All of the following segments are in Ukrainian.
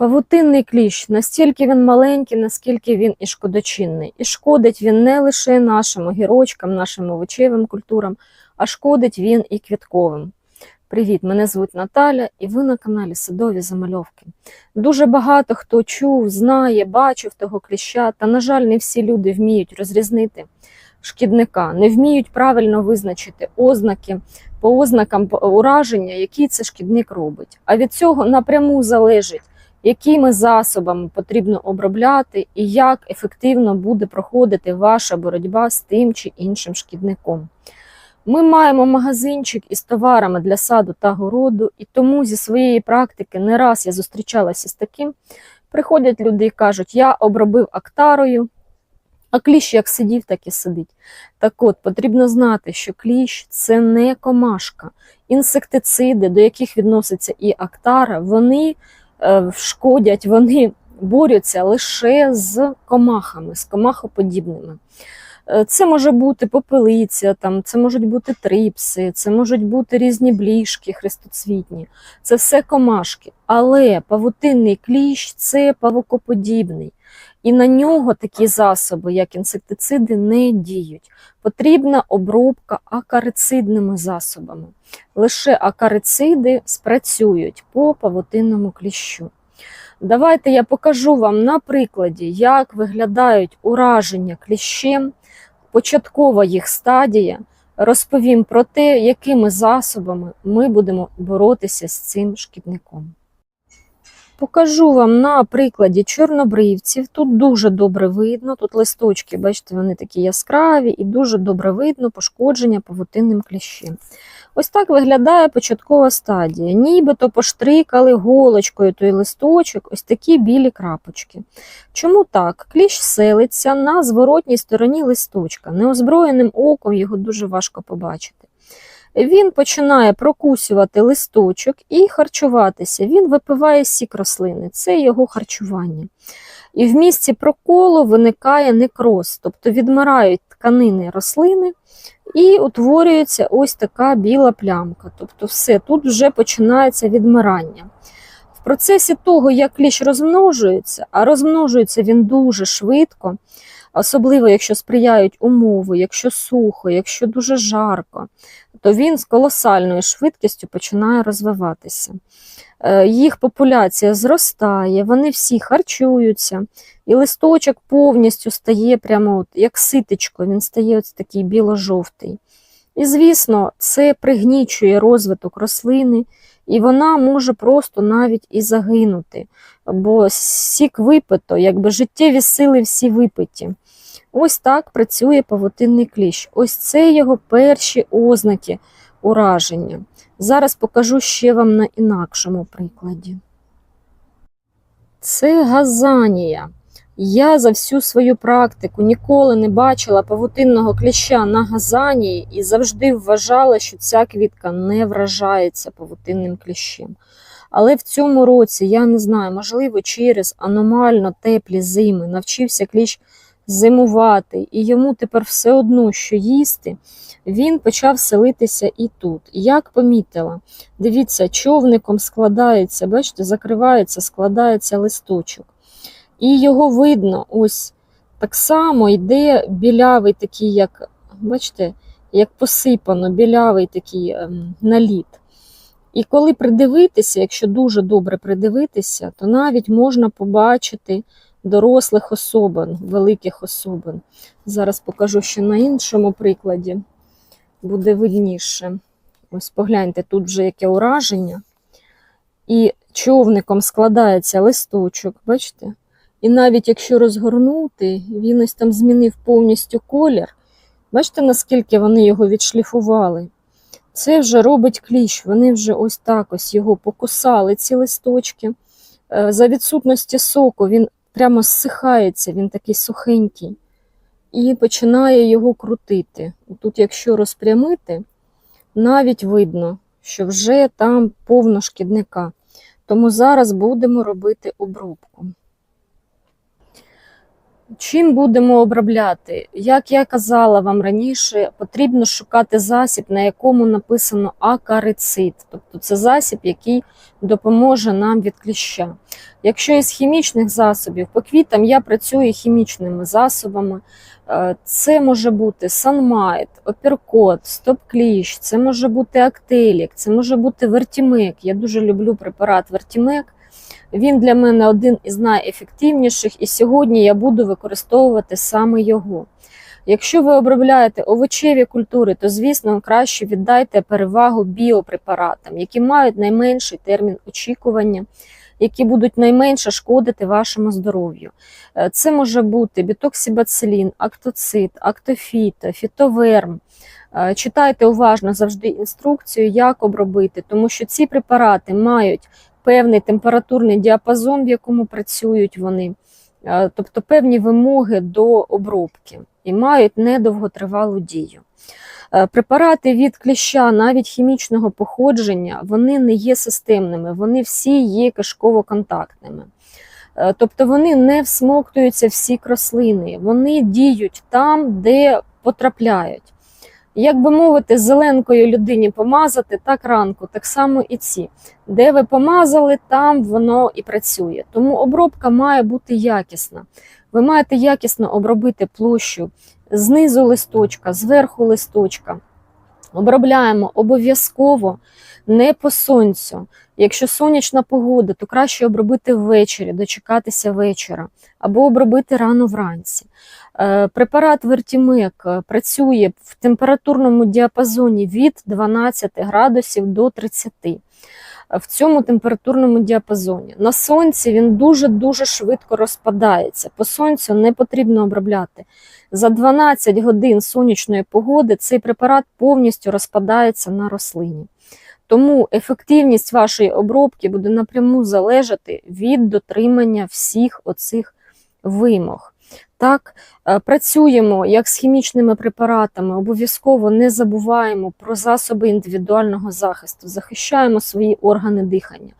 Павутинний кліщ настільки він маленький, наскільки він і шкодочинний. І шкодить він не лише нашим огірочкам, нашим овочевим культурам, а шкодить він і квітковим. Привіт, мене звуть Наталя, і ви на каналі Садові Замальовки. Дуже багато хто чув, знає, бачив того кліща, та, на жаль, не всі люди вміють розрізнити шкідника, не вміють правильно визначити ознаки по ознакам ураження, який це шкідник робить. А від цього напряму залежить, якими засобами потрібно обробляти і як ефективно буде проходити ваша боротьба з тим чи іншим шкідником. Ми маємо магазинчик із товарами для саду та городу, і тому зі своєї практики не раз я зустрічалася з таким. Приходять люди і кажуть, я обробив актарою, а кліщ як сидів, так і сидить. Так от, потрібно знати, що кліщ це не комашка. Інсектициди, до яких відноситься і актара, вони шкодять, вони борються лише з комахами, з комахоподібними. Е, Це може бути попелиця, там, це можуть бути трипси, це можуть бути різні бліжки хрестоцвітні. Це все комашки. Але павутинний кліщ це павукоподібний. І на нього такі засоби, як інсектициди, не діють. Потрібна обробка акарицидними засобами. Лише акарициди спрацюють по павутинному кліщу. Давайте я покажу вам на прикладі, як виглядають ураження кліщем, початкова їх стадія. Розповім про те, якими засобами ми будемо боротися з цим шкідником. Покажу вам на прикладі чорнобривців. Тут дуже добре видно, тут листочки, бачите, вони такі яскраві, і дуже добре видно пошкодження павутинним кліщем. Ось так виглядає початкова стадія. Нібито поштрикали голочкою той листочок, ось такі білі крапочки. Чому так? Кліщ селиться на зворотній стороні листочка. Неозброєним оком його дуже важко побачити. Він починає прокусювати листочок і харчуватися. Він випиває сік рослини, це його харчування. І в місці проколу виникає некроз, тобто відмирають тканини рослини і утворюється ось така біла плямка. Тобто, все, тут вже починається відмирання. В процесі того, як кліщ розмножується, а розмножується він дуже швидко, особливо якщо сприяють умови, якщо сухо, якщо дуже жарко, то він з колосальною швидкістю починає розвиватися. Е, Їх популяція зростає, вони всі харчуються, і листочок повністю стає прямо от, як ситечко, він стає ось такий біло-жовтий. І, звісно, це пригнічує розвиток рослини, і вона може просто навіть і загинути, бо сік випито, якби життєві сили всі випиті. Ось так працює павутинний кліщ. Ось це його перші ознаки ураження. Зараз покажу ще вам на інакшому прикладі. Це газанія. Я за всю свою практику ніколи не бачила павутинного кліща на газанії і завжди вважала, що ця квітка не вражається павутинним кліщем. Але в цьому році, я не знаю, можливо, через аномально теплі зими навчився кліщ зимувати, і йому тепер все одно, що їсти, він почав селитися і тут. Як помітила, дивіться, човником складається, бачите, закривається, складається листочок. І його видно, ось так само йде білявий такий, як, бачите, як посипано, білявий такий ем, наліт. І коли придивитися, якщо дуже добре придивитися, то навіть можна побачити дорослих особин, великих особин. Зараз покажу ще на іншому прикладі, буде видніше. Ось погляньте, тут вже яке ураження. І човником складається листочок, бачите? І навіть якщо розгорнути, він ось там змінив повністю колір. Бачите, наскільки вони його відшліфували? Це вже робить кліщ, вони вже ось так ось його покусали, ці листочки. Е, За відсутності соку він прямо зсихається, він такий сухенький, і починає його крутити. Тут, якщо розпрямити, навіть видно, що вже там повно шкідника. Тому зараз будемо робити обробку. Чим будемо обробляти? Як я казала вам раніше, потрібно шукати засіб, на якому написано акарицид, тобто це засіб, який допоможе нам від кліща. Якщо із хімічних засобів, по квітам я працюю хімічними засобами. Е, Це може бути санмайт, опіркот, стоп-кліщ, це може бути актелік, це може бути вертімек. Я дуже люблю препарат вертімек. Він для мене один із найефективніших, і сьогодні я буду використовувати саме його. Якщо ви обробляєте овочеві культури, то, звісно, краще віддайте перевагу біопрепаратам, які мають найменший термін очікування, які будуть найменше шкодити вашому здоров'ю. Е, Це може бути бітоксибацилін, актоцит, актофіт, фітоверм. Е, Читайте уважно завжди інструкцію, як обробити, тому що ці препарати мають певний температурний діапазон, в якому працюють вони, е, тобто певні вимоги до обробки і мають недовготривалу дію. Е, Препарати від кліща, навіть хімічного походження, вони не є системними, вони всі є кишково-контактними. Е, Тобто вони не всмоктуються всі крослини, вони діють там, де потрапляють. Як би мовити, зеленкою людині помазати, так ранку, так само і ці. Де ви помазали, там воно і працює. Тому обробка має бути якісна. Ви маєте якісно обробити площу знизу листочка, зверху листочка. Обробляємо обов'язково не по сонцю. Якщо сонячна погода, то краще обробити ввечері, дочекатися вечора, або обробити рано вранці. Е, Препарат Вертімек працює в температурному діапазоні від 12 градусів до 30 е, в цьому температурному діапазоні. На сонці він дуже-дуже швидко розпадається. По сонцю не потрібно обробляти. За 12 годин сонячної погоди цей препарат повністю розпадається на рослині. Тому ефективність вашої обробки буде напряму залежати від дотримання всіх оцих вимог. Так, е, працюємо як з хімічними препаратами, обов'язково не забуваємо про засоби індивідуального захисту, захищаємо свої органи дихання,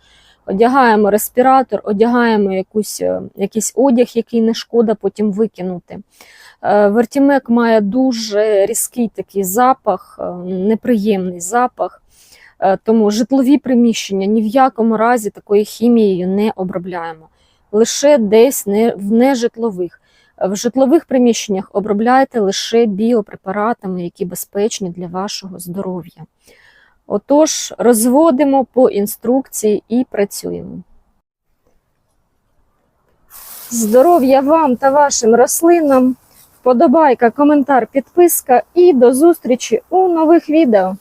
одягаємо респіратор, одягаємо якусь, е, якийсь одяг, який не шкода потім викинути. Е, Вертімек має дуже різкий такий запах, неприємний запах. Тому житлові приміщення ні в якому разі такою хімією не обробляємо. Лише десь в нежитлових. В житлових приміщеннях обробляйте лише біопрепаратами, які безпечні для вашого здоров'я. Отож, розводимо по інструкції і працюємо. Здоров'я вам та вашим рослинам! Вподобайка, коментар, підписка і до зустрічі у нових відео.